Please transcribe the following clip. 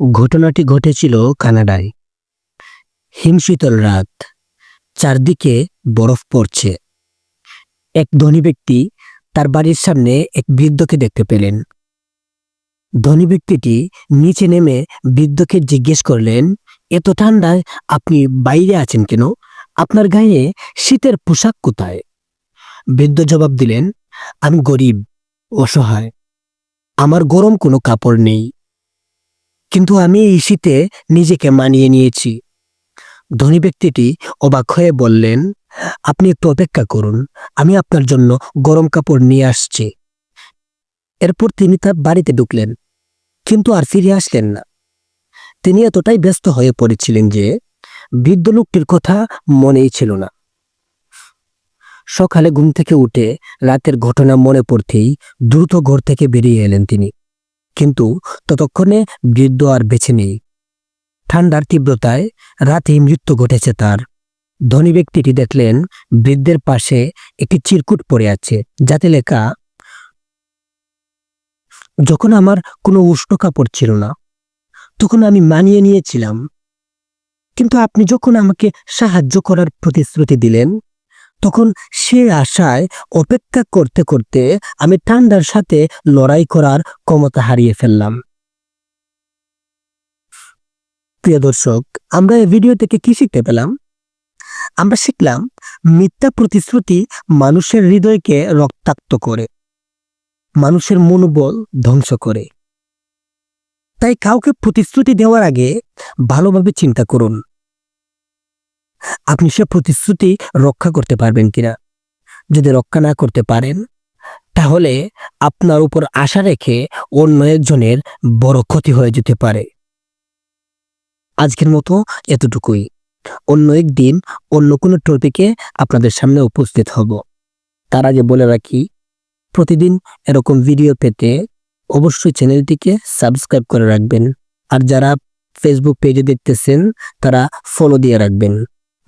ঘটনাটি ঘটেছিল কানাডায়। হিমশীতল রাত, চারদিকে বরফ পড়ছে। এক ধনী ব্যক্তি তার বাড়ির সামনে এক বৃদ্ধকে দেখতে পেলেন। ধনী ব্যক্তিটি নিচে নেমে বৃদ্ধকে জিজ্ঞেস করলেন এত ঠান্ডায় আপনি বাইরে আছেন কেন? আপনার গায়ে শীতের পোশাক কোথায়? বৃদ্ধ জবাব দিলেন, আমি গরিব, অসহায়। আমার গরম কোনো কাপড় নেই। কিন্তু আমি এই শীতে নিজেকে মানিয়ে নিয়েছি। ধনী ব্যক্তিটি অবাক হয়ে বললেন, আপনি একটু অপেক্ষা করুন, আমি আপনার জন্য গরম কাপড় নিয়ে আসছি। এরপর তিনি তার বাড়িতে ঢুকলেন, কিন্তু আর ফিরে আসলেন না। তিনি এতটাই ব্যস্ত হয়ে পড়েছিলেন যে বৃদ্ধ লোকটির কথা মনেই ছিল না। সকালে ঘুম থেকে উঠে রাতের ঘটনা মনে পড়তেই দ্রুত ঘর থেকে বেরিয়ে এলেন তিনি। কিন্তু ততক্ষণে বৃদ্ধ আর বেছে নেই। ঠান্ডার তীব্রতায় রাতেই মৃত্যু ঘটেছে তার। ধনী ব্যক্তিটি দেখলেন বৃদ্ধের পাশে একটি চিরকুট পড়ে আছে, যাতে লেখা, যখন আমার কোনো উষ্ণ কাপড় ছিল না, তখন আমি মানিয়ে নিয়েছিলাম। কিন্তু আপনি যখন আমাকে সাহায্য করার প্রতিশ্রুতি দিলেন তখন সে আশায় অপেক্ষা করতে করতে আমি ঠান্ডার সাথে লড়াই করার ক্ষমতা হারিয়ে ফেললাম। প্রিয় দর্শক, আমরা এই ভিডিও থেকে কি শিখতে পেলাম? আমরা শিখলাম মিথ্যা প্রতিশ্রুতি মানুষের হৃদয়কে রক্তাক্ত করে, মানুষের মনোবল ধ্বংস করে। তাই কাউকে প্রতিশ্রুতি দেওয়ার আগে ভালোভাবে চিন্তা করুন। আপনি সে প্রতিশ্রুতি রক্ষা করতে পারবেন কিনা? যদি রক্ষা না করতে পারেন, তাহলে আপনার উপর আশা রেখে অন্য একজনের বড় ক্ষতি হয়ে যেতে পারে। আজকের মতো এতটুকুই। অন্য একদিন অন্য কোনো টপিকে আপনাদের সামনে উপস্থিত হব। তার আগে বলে রাখি, প্রতিদিন এরকম ভিডিও পেতে অবশ্যই চ্যানেলটিকে সাবস্ক্রাইব করে রাখবেন। আর যারা ফেসবুক পেজে দেখতেছেন, তারা ফলো দিয়ে রাখবেন।